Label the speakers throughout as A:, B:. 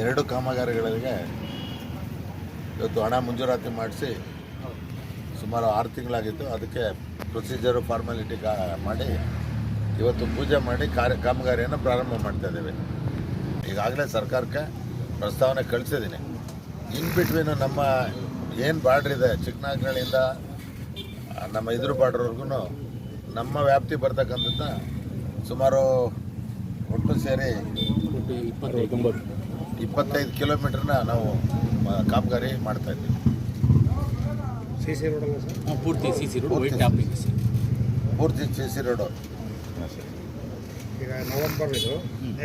A: ಎರಡು ಕಾಮಗಾರಿಗಳಿಗೆ ಇವತ್ತು ಹಣ ಮಂಜೂರಾತಿ ಮಾಡಿಸಿ ಸುಮಾರು ಆರು ತಿಂಗಳಾಗಿತ್ತು. ಅದಕ್ಕೆ ಪ್ರೊಸೀಜರು ಫಾರ್ಮಾಲಿಟಿ ಮಾಡಿ ಇವತ್ತು ಪೂಜೆ ಮಾಡಿ ಕಾರ್ಯ ಕಾಮಗಾರಿಯನ್ನು ಪ್ರಾರಂಭ ಮಾಡ್ತಾ ಇದ್ದೇವೆ. ಈಗಾಗಲೇ ಸರ್ಕಾರಕ್ಕೆ ಪ್ರಸ್ತಾವನೆ ಕಳಿಸಿದ್ದೀನಿ. ಇನ್ ಬಿಟ್ವೀನು ನಮ್ಮ ಏನು ಬಾರ್ಡ್ರ್ ಇದೆ ಚಿಕ್ಕನಾಗ್ನಳ್ಳಿಯಿಂದ ನಮ್ಮ ಇದ್ರ ಬಾರ್ಡ್ರ್ವರೆಗೂ ನಮ್ಮ ವ್ಯಾಪ್ತಿ ಬರ್ತಕ್ಕಂಥದ್ದು ಸುಮಾರು ಒಟ್ಟು ಸೇರಿ ಇಪ್ಪತ್ತೈದು ಕಿಲೋಮೀಟ್ರನ್ನ ನಾವು ಕಾಮಗಾರಿ ಮಾಡ್ತಾ ಇದ್ದೀವಿ.
B: ಸಿ ಸಿ ರೋಡಲ್ಲ ಸರ್?
C: ಪೂರ್ತಿ ಸಿ ಸಿ ರೋಡ್
A: ಪೂರ್ತಿ ಸಿ ಸಿ ರೋಡು.
B: ಈಗ ನವೆಂಬರ್ ಇದು.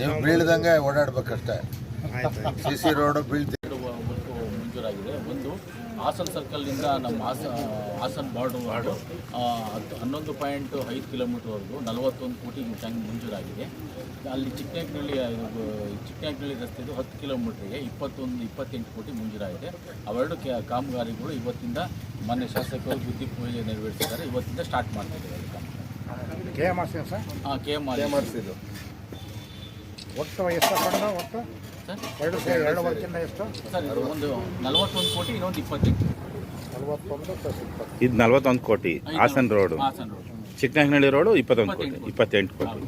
A: ನೀವು ಬೀಳ್ದಂಗೆ ಓಡಾಡ್ಬೇಕಷ್ಟೇ. ಸಿ ಸಿ ರೋಡು ಬೀಳ್ತಿ
C: ಎರಡು ಒಟ್ಟು ಒಂದು ಹಾಸನ್ ಸರ್ಕಲ್ನಿಂದ ನಮ್ಮ ಹಾಸ ಹಾಸನ್ ಬಾರ್ಡರ್ ವಾರ್ಡು ಹತ್ತು ಹನ್ನೊಂದು ಪಾಯಿಂಟ್ ಐದು ಕಿಲೋಮೀಟ್ರ್ವರೆಗೂ ನಲವತ್ತೊಂದು ಕೋಟಿ ಟ್ಯಾಂಕ್ ಮಂಜೂರಾಗಿದೆ. ಅಲ್ಲಿ ಚಿಕ್ಕನಾಗ್ನಳ್ಳಿ ಇದು ಚಿಕ್ಕನಾಗ್ನಳ್ಳಿ ರಸ್ತೆದು ಹತ್ತು ಕಿಲೋಮೀಟ್ರಿಗೆ ಇಪ್ಪತ್ತೊಂದು ಇಪ್ಪತ್ತೆಂಟು ಕೋಟಿ ಮಂಜೂರಾಗಿದೆ. ಅವೆರಡು ಕೆ ಕಾಮಗಾರಿಗಳು ಇವತ್ತಿಂದ ಮೊನ್ನೆ ಶಾಸಕರು ಬುದ್ಧಿ ಪೂಜೆ ನೆರವೇರಿಸಿದ್ದಾರೆ. ಇವತ್ತಿಂದ ಸ್ಟಾರ್ಟ್ ಮಾಡ್ತಾ ಇದ್ದಾರೆ ಕಾಮಗಾರಿ
B: K M R C sir?
C: ಹಾಂ ಕೆ ಎಂ ಆರ್
A: ಮಾಡಿಸಿದ್ದು
B: ಒಟ್ಟು ಎಷ್ಟು ಫಂಡು ಒಟ್ಟು?
C: ಸರ್?
B: ಎರಡು ಸೇರಿ ಎರಡು ವರ್ಕಿಂದ ಎಷ್ಟು?
C: ಸರ್ ಇದು ಒಂದು ನಲವತ್ತೊಂದು ಕೋಟಿ ಇನ್ನೊಂದು ಇಪ್ಪತ್ತೆಂಟು.
B: ನಲವತ್ತೊಂದು ಪ್ಲಸ್ ಇಪ್ಪತ್ತು.
D: ಇದು ನಲ್ವತ್ತೊಂದು ಕೋಟಿ Hassan road.
C: Hassan road.
D: Chikkanagnalli road ಇಪ್ಪತ್ತೊಂದು ಕೋಟಿ
C: ಇಪ್ಪತ್ತೆಂಟು.
D: ಇಪ್ಪತ್ತೆಂಟು ಕೋಟಿ.
C: ಹೌದು.